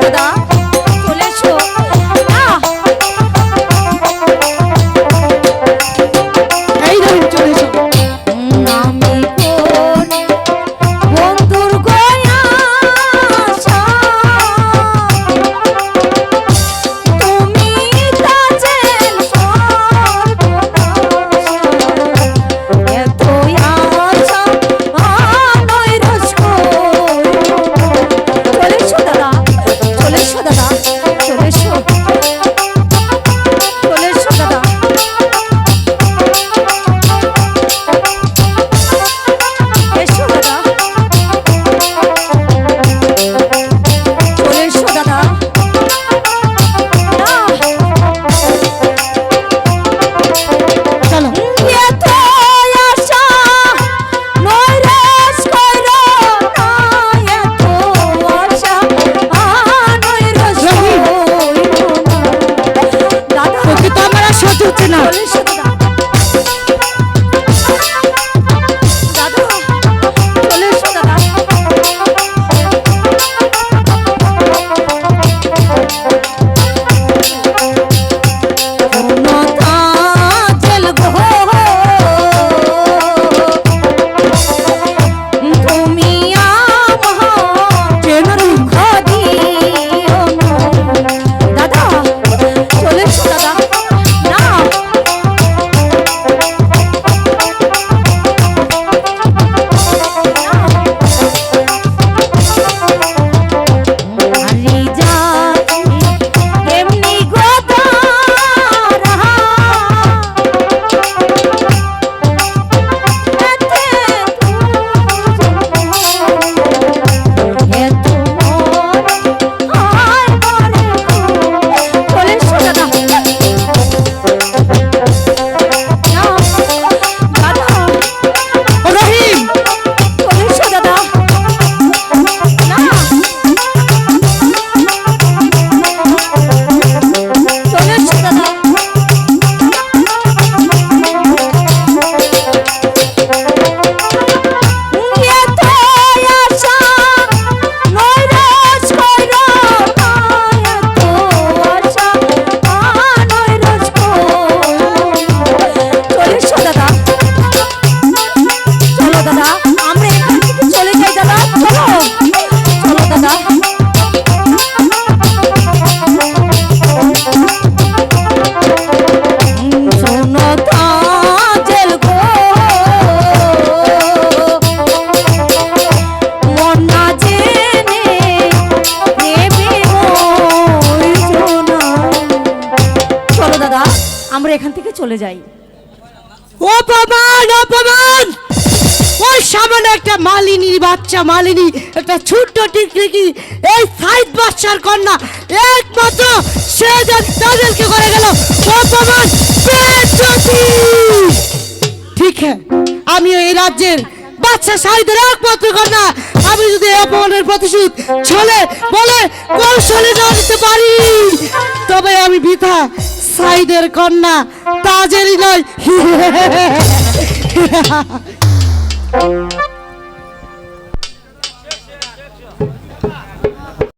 보다. চলে যাই। অপমান অপমান! ওই একটা মালিনী বাচ্চা, মালিনী, একটা ছোট্ট টিকটিকি, এই সাইদ বাচ্চার কন্যা, একমাত্র সে তাদেরকে করে গেল অপমান ঠিক হ্যাঁ আমিও এই রাজ্যের বাচ্চা সাইদের একমাত্র কন্যা। আমি যদি অপমানের প্রতিশোধ ছলে, বলে কৌশলে না দিতে পারি, তবে আমি বৃথা সাইদের কন্যা তাজেরই নয়।